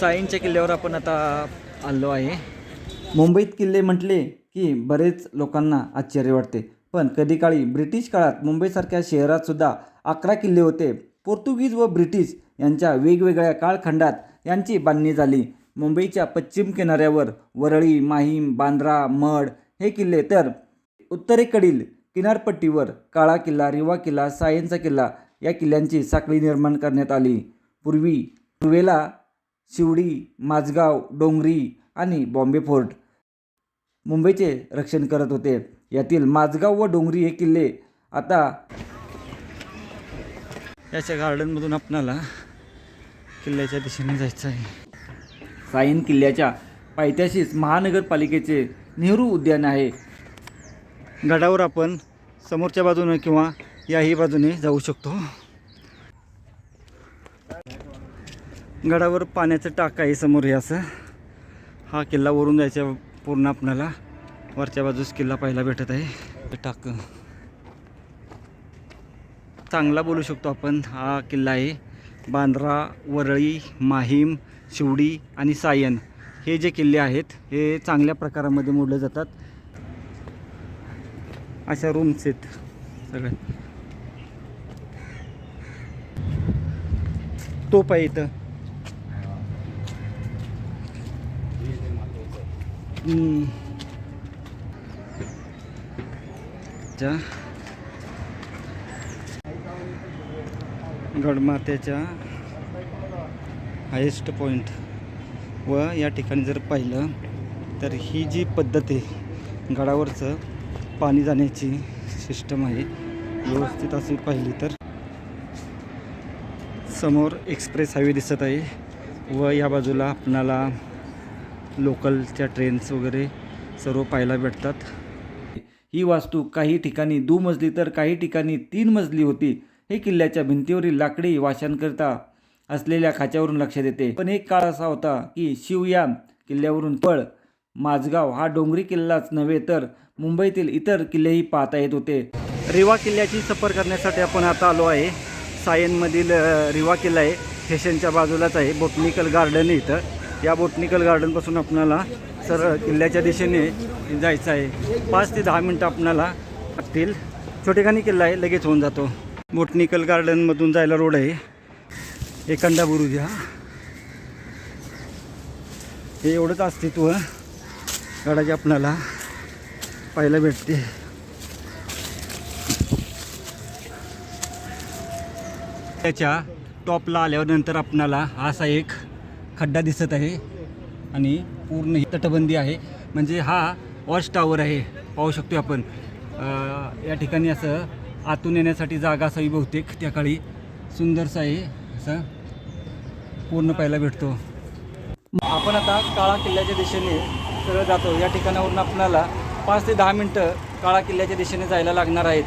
साईंच्या किल्ल्यावर आपण आता आलो आहे. मुंबईत किल्ले म्हटले की बरेच लोकांना आश्चर्य वाटते. पण कधी काळी ब्रिटिश काळात मुंबईसारख्या शहरात सुद्धा अकरा किल्ले होते. पोर्तुगीज व ब्रिटिश यांच्या वेगवेगळ्या काळखंडात यांची बांधणी झाली. मुंबईच्या पश्चिम किनाऱ्यावर वरळी माहीम बांद्रा मड हे किल्ले तर उत्तरेकडील किनारपट्टीवर काळा किल्ला रिवा किल्ला सायनचा किल्ला या किल्ल्यांची साखळी निर्माण करण्यात आली. पूर्वी पूर्वेला शिवडी माझगाव डोंगरी आणि बॉम्बे फोर्ट मुंबईचे रक्षण करत होते. यातील माझगाव व डोंगरी हे किल्ले आता याच्या गार्डनमधून आपणाला किल्ल्याच्या दिशेने जायचं आहे. साईन किल्ल्याच्या पायथ्याशीच महानगरपालिकेचे नेहरू उद्यान आहे. गडावर आपण समोरच्या बाजूने किंवा याही बाजूने जाऊ शकतो. गडावर पाण्याचं टाक आहे समोर हे असं. हा किल्ला वरून जायच्या पूर्ण आपणाला. वरच्या बाजूस किल्ला पाहायला भेटत आहे. टाक. चांगला बोलू शकतो आपण. हा किल्ला आहे. बांद्रा वरळी माहीम शिवडी आणि सायन हे जे किल्ले आहेत हे चांगल्या प्रकारामध्ये मोडले जातात. अशा रूम्स आहेत सगळ्या. तोप आहे इथं. च्या गडमाथ्याच्या हायेस्ट पॉईंट व या ठिकाणी जर पाहिलं तर ही जी पद्धत आहे गडावरचं पाणी जाण्याची सिस्टम आहे व्यवस्थित अशी पाहिली तर. समोर एक्सप्रेस हायवे दिसत आहे. व या बाजूला आपणाला लोकलच्या ट्रेन्स वगैरे सर्व पाहायला भेटतात. ही वास्तू काही ठिकाणी दुमजली तर काही ठिकाणी तीन मजली होती. हे किल्ल्याच्या भिंतीवरील लाकडी वाशांकरिता असलेल्या खाच्यावरून लक्षात येते पण एक काळ असा होता की शिवयाम किल्ल्यावरून पळ माझगाव हा डोंगरी किल्लाच नव्हे तर मुंबईतील इतर किल्लेही पाहता येत होते. रिवा किल्ल्याची सफर करण्यासाठी आपण आता आलो आहे. सायनमधील रिवा किल्ला आहे स्टेशनच्या बाजूलाच आहे. बोटनिकल गार्डन इथं. या बोटनिकल गार्डनपासून आपणाला सरळ किल्ल्याच्या दिशेने जायचं आहे. पाच ते दहा मिनटं आपणाला लागतील. छोटेखानी किल्ला आहे लगेच होऊन जातो. बोटनिकल गार्डनमधून जायला रोड आहे. एखादा बुरुज हा हे एवढंच अस्तित्व गडाचे आपणाला पाहायला भेटते. त्याच्या टॉपला आल्यावर नंतर आपणाला असा एक खड्डा दिसत आहे आणि पूर्ण ही तटबंदी आहे. म्हणजे हा वॉच टावर आहे पाहू शकतो आपण. या ठिकाणी असं आतून येण्यासाठी जागा असावी बहुतेक. त्या काळी सुंदरसं आहे असं. पूर्ण पाहायला भेटतो. आपण आता काळा किल्ल्याच्या दिशेने सरळ जातो. या ठिकाणावरून आपल्याला पाच ते दहा मिनटं काळा किल्ल्याच्या दिशेने जायला लागणार आहेत.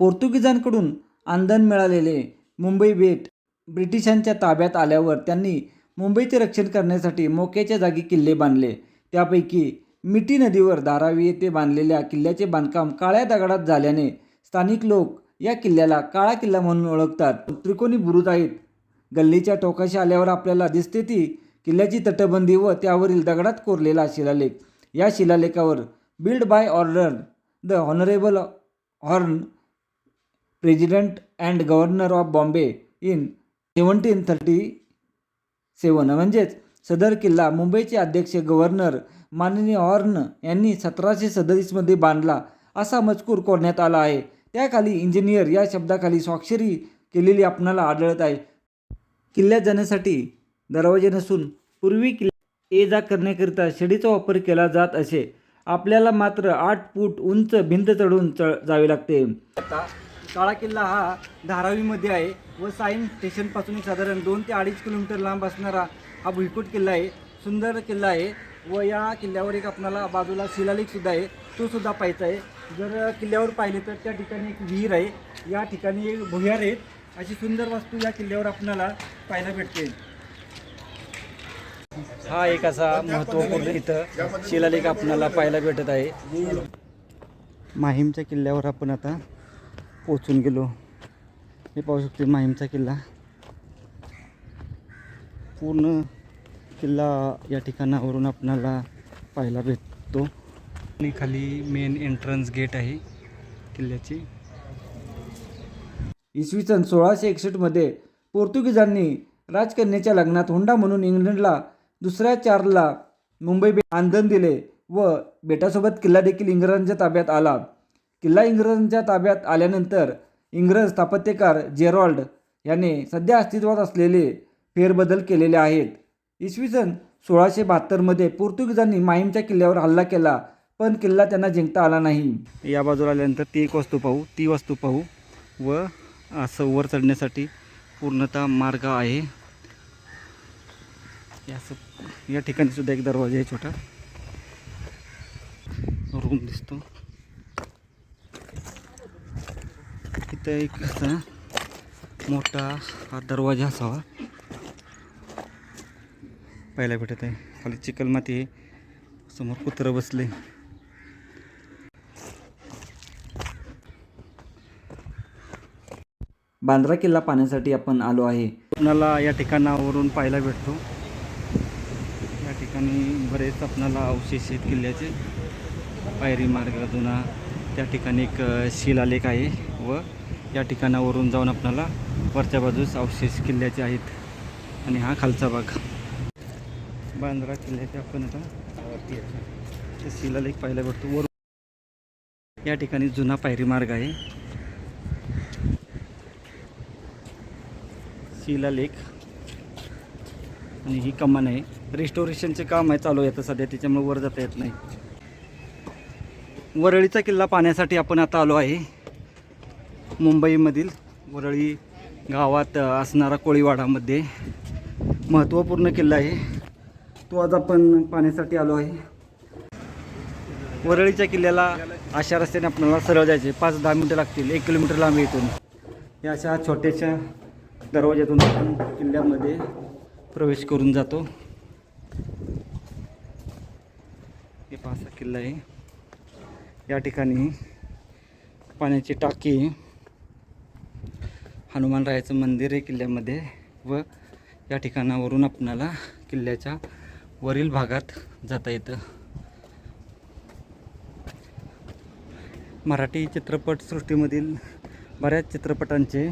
पोर्तुगीजांकडून आंदण मिळालेले मुंबई बेट ब्रिटिशांच्या ताब्यात आल्यावर त्यांनी मुंबईचे रक्षण करण्यासाठी मोक्याच्या जागी किल्ले बांधले. त्यापैकी मिठी नदीवर धारावी येथे बांधलेल्या किल्ल्याचे बांधकाम काळ्या दगडात झाल्याने स्थानिक लोक या किल्ल्याला काळा किल्ला म्हणून ओळखतात. त्रिकोणी बुरुज आहेत. गल्लीच्या टोकाशी आल्यावर आपल्याला दिसते ती किल्ल्याची तटबंदी व त्यावरील दगडात कोरलेला शिलालेख. या शिलालेखावर build by order the honourable horn president and governor of Bombay in seventeen thirty seven. म्हणजेच सदर किल्ला मुंबईचे अध्यक्ष गव्हर्नर माननीय ऑर्न यांनी सतराशे सदतीसमध्ये बांधला असा मजकूर कोरण्यात आला आहे. त्याखाली इंजिनियर या शब्दाखाली स्वाक्षरी केलेली आपणाला आढळत आहे. किल्ल्यात जाण्यासाठी दरवाजे नसून पूर्वी किल्ला ये जा करण्याकरिता शिडीचा वापर केला जात असे. आपल्याला मात्र आठ फूट उंच भिंत चढून चढ जावे लागते. आता काळा किल्ला हा धारावीमध्ये आहे व साईन स्टेशनपासून साधारण दोन ते अडीच किलोमीटर लांब असणारा हा भुईकोट किल्ला आहे. सुंदर किल्ला आहे व या किल्ल्यावर एक आपल्याला बाजूला शिलालेख सुद्धा आहे. तो सुद्धा पाहायचा आहे. जर किल्ल्यावर पाहिले तर त्या ठिकाणी एक विहीर आहे. या ठिकाणी एक भुयार आहेत. अशी सुंदर वस्तू या किल्ल्यावर आपल्याला पाहायला भेटते. हा एक असा महत्त्वपूर्ण इथं शिलालेख आपल्याला पाहायला भेटत आहे. माहीमच्या किल्ल्यावर आपण आता पोचून गेलो. हे पाहू शकतो माहीमचा किल्ला. पूर्ण किल्ला या ठिकाणावरून आपणाला पाहायला भेटतो. आणि खाली मेन एंट्रन्स गेट आहे किल्ल्याची. इसवी सन सोळाशे एकसष्टमध्ये पोर्तुगीजांनी राजकन्याच्या लग्नात हुंडा म्हणून इंग्लंडला दुसऱ्या चारला मुंबई बे दिले व बेटासोबत किल्ला देखील इंग्रजांच्या ताब्यात आला. किल्ला इंग्रजांच्या ताब्यात आल्यानंतर इंग्रज स्थापत्यकार जेरॉल्ड याने सध्या अस्तित्वात असलेले फेरबदल केलेले आहेत. इसवी सन सोळाशे बहात्तरमध्ये पोर्तुगीजांनी माहीमच्या किल्ल्यावर हल्ला केला पण किल्ला त्यांना जिंकता आला नाही. या बाजूला आल्यानंतर ती एक वस्तू पाहू ती वस्तू पाहू व असं वर चढण्यासाठी पूर्णतः मार्ग आहे. या या ठिकाणी सुद्धा एक दरवाजा आहे छोटा. रूम दिसतो. इथं एक असा मोठा हा दरवाजा असावा. पाहायला भेटत आहे. खाली चिकलमाती आहे. समोर कुत्रं बसले. बांद्रा किल्ला पाहण्यासाठी आपण आलो आहे. आपणाला या ठिकाणावरून पाहायला भेटतो. या ठिकाणी बरेच आपणाला अवशेष आहेत किल्ल्याचे. पायरी मार्ग जुना. त्या ठिकाणी एक शिलालेख आहे व या ठिकाणावरून जाऊन आपणाला वरच्या बाजूस अवशेष किल्ल्याचे आहेत. आणि हा खालचा भाग. बांद्रा किल्ल्याचे आपण आता ते शिलालेख पाहायला भेटतो वर या ठिकाणी जुना पायरी मार्ग आहे. शिलालेख आणि ही कमान आहे. रिस्टोरेशनचे काम आहे चालू आहे आता सध्या. त्याच्यामुळे वर जाता येत नाही. वरळीचा किल्ला पाहण्यासाठी आपण आता आलो आहे. मुंबईमधील वरळी गावात असणारा कोळीवाडामध्ये महत्त्वपूर्ण किल्ला आहे. तो आज आपण पाहण्यासाठी आलो आहे. वरळीच्या किल्ल्याला अशा रस्त्याने आपल्याला सरळ जायचे पाच दहा मिनटं लागतील. एक किलोमीटर लांब इथून. या अशा छोट्याशा दरवाज्यातून आपण किल्ल्यामध्ये प्रवेश करून जातो. हे पाचा किल्ला आहे. या ठिकाणी पाण्याची टाकी हनुमानरायाचं मंदिर आहे किल्ल्यामध्ये व या ठिकाणावरून आपणाला किल्ल्याच्या वरील भागात जाता येतं. मराठी चित्रपटसृष्टीमधील बऱ्याच चित्रपटांचे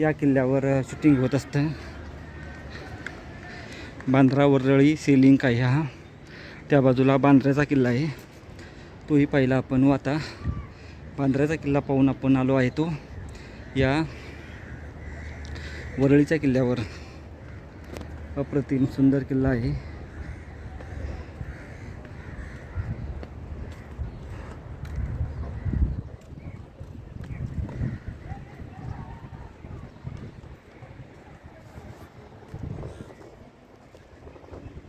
या किल्ल्यावर शूटिंग होत असतं. बांद्रा वरळी सेलिंग आहे हा त्या बाजूला बांद्र्याचा किल्ला आहे. तोही पाहिला आपण. व आता बांद्र्याचा किल्ला पाहून आपण आलो आहे तो. या वरळीच्या किल्ल्यावर अप्रतिम सुंदर किल्ला आहे.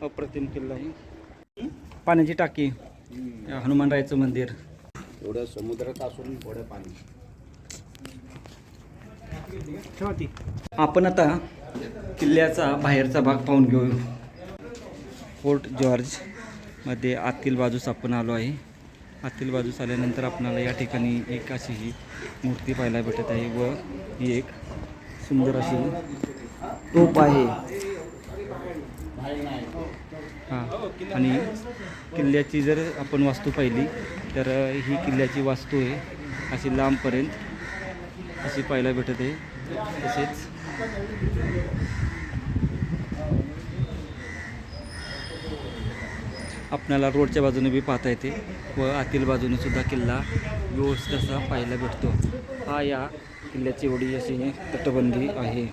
अप्रतिम किल्ला आहे. पाण्याची टाकी हनुमानरायचं मंदिर. एवढं समुद्रात असून थोडं पाणी. आपण आता किल्ल्याचा बाहेरचा भाग पाहून घेऊ. फोर्ट जॉर्जमध्ये आतील बाजूस आपण आलो आहे. आतील बाजूस आल्यानंतर आपणाला या ठिकाणी एक अशी ही मूर्ती पाहायला भेटत आहे व ही एक सुंदर अशी तोप आहे. हां आणि किल्ल्याची जर आपण वास्तू पाहिली तर ही किल्ल्याची वास्तू आहे अशी लांबपर्यंत अशी पाहायला भेटत आहे. तसेच आपल्याला रोडच्या बाजूने बी पाहता येते व आतील बाजूने सुद्धा किल्ला व्यवस्थित असा पाहायला भेटतो. हा या किल्ल्याची एवढी अशी तटबंदी आहे.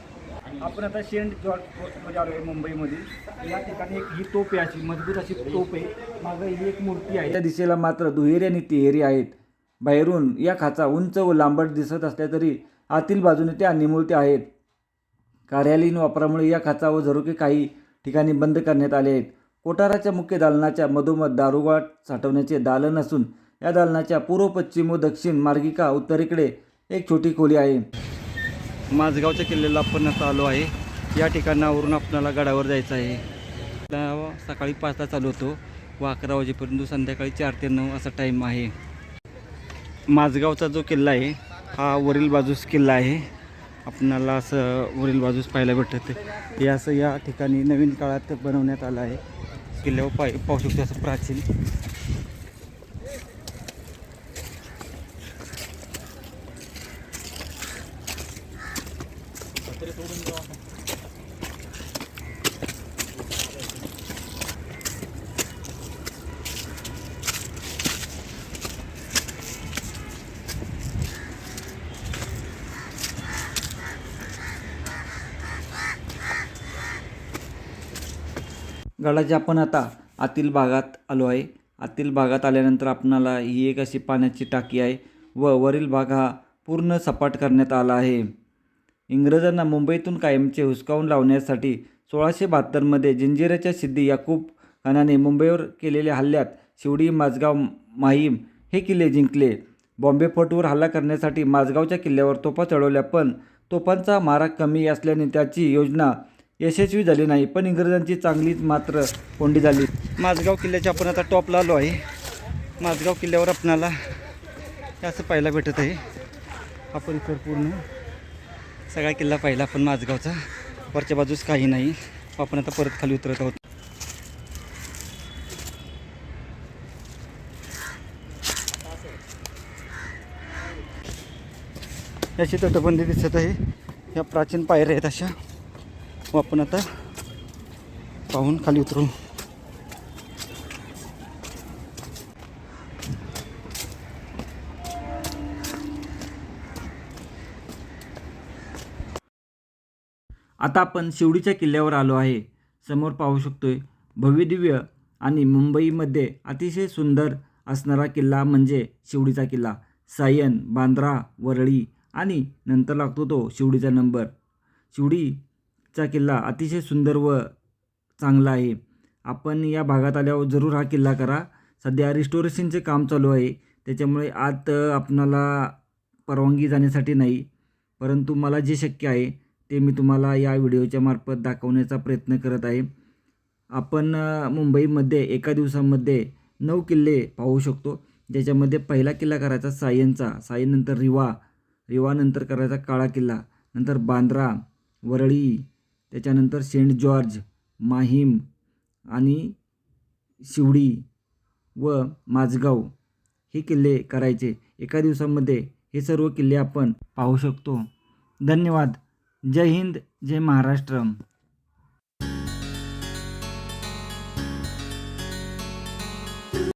आपण आता सेंट जॉर्ज फोर्टमध्ये आलो आहे मुंबईमध्ये. या ठिकाणी एक ही तोप आहे अशी मजबूत अशी तोप आहे मागं ही एक मूर्ती आहे. त्या दिशेला मात्र दुहेरी आणि तिहेरी आहेत. बाहेरून या खाचा उंच व लांबट दिसत असल्या तरी आतील बाजूने त्या निमुळत्या आहेत. कार्यालयीन वापरामुळे या खाचा व झरोके काही ठिकाणी बंद करण्यात आले आहेत. कोठाराच्या मुख्य दालनाच्या मधोमध दारुगाट साठवण्याचे दालन असून या दालनाच्या पूर्व पश्चिम व दक्षिण मार्गिका उत्तरेकडे एक छोटी खोली आहे. माझगावच्या किल्ल्याला आपण आता आलो आहे. या ठिकाणावरून आपल्याला गडावर जायचं आहे. सकाळी पाचला चालू होतो व अकरा वाजेपर्यंत संध्याकाळी चार ते नऊ असा टाईम आहे. माझगावचा जो किल्ला आहे हा वरील बाजूस किल्ला आहे. आपणाला असं वरील बाजूस पाहायला भेटत हे असं या ठिकाणी नवीन काळात बनवण्यात आलं आहे. किल्ल्यावर पाय पाहू शकतो असं प्राचीन गडाच्या आपण आता आतील भागात आलो आहे. आतील भागात आल्यानंतर आपणाला ही एक अशी पाण्याची टाकी आहे व वरील भाग हा पूर्ण सपाट करण्यात आला आहे. इंग्रजांना मुंबईतून कायमचे हुसकावून लावण्यासाठी सोळाशे बहात्तरमध्ये जंजिराच्या सिद्धी याकूब खानाने मुंबईवर केलेल्या हल्ल्यात शिवडी माझगाव माहीम हे किल्ले जिंकले. बॉम्बे फोर्टवर हल्ला करण्यासाठी माझगावच्या किल्ल्यावर तोफा चढवल्या पण तोफांचा मारा कमी असल्याने त्याची योजना यशस्वी झाली नाही पण इंग्रजांची चांगलीच मात्र कोंडी झाली. माझगाव किल्ल्याच्या आपण आता टॉपला आलो आहे. माझगाव किल्ल्यावर आपणाला हे असं पाहायला भेटत आहे. आपण इतर पूर्ण सगळा किल्ला पाहिला आपण माझगावचा. वरच्या बाजूस काही नाही. आपण आता परत खाली उतरत आहोत. याची तटबंदी दिसत आहे. या प्राचीन पायऱ्या आहेत अशा. व आपण आता पाहून खाली उतरू आता आपण शिवडीच्या किल्ल्यावर आलो आहे. समोर पाहू शकतोय भव्यदिव्य आणि मुंबईमध्ये अतिशय सुंदर असणारा किल्ला म्हणजे शिवडीचा किल्ला. सायन बांद्रा वरळी आणि नंतर लागतो तो शिवडीचा नंबर. शिवडी चा किल्ला अतिशय सुंदर व चांगला आहे. आपण या भागात आल्यावर जरूर हा किल्ला करा. सध्या रिस्टोरेशनचे काम चालू आहे. त्याच्यामुळे आत आपणाला परवानगी जाण्यासाठी नाही. परंतु मला जे शक्य आहे ते मी तुम्हाला या व्हिडिओच्या मार्फत दाखवण्याचा प्रयत्न करत आहे. आपण मुंबईमध्ये एका दिवसामध्ये नऊ किल्ले पाहू शकतो. ज्याच्यामध्ये पहिला किल्ला करायचा सायनचा. सायननंतर रिवा. रिवानंतर करायचा काळा किल्ला. नंतर बांद्रा वरळी त्याच्यानंतर सेंट जॉर्ज माहीम आणि शिवडी व माझगाव हे किल्ले करायचे. एका दिवसामध्ये हे सर्व किल्ले आपण पाहू शकतो. धन्यवाद. जय हिंद जय महाराष्ट्र.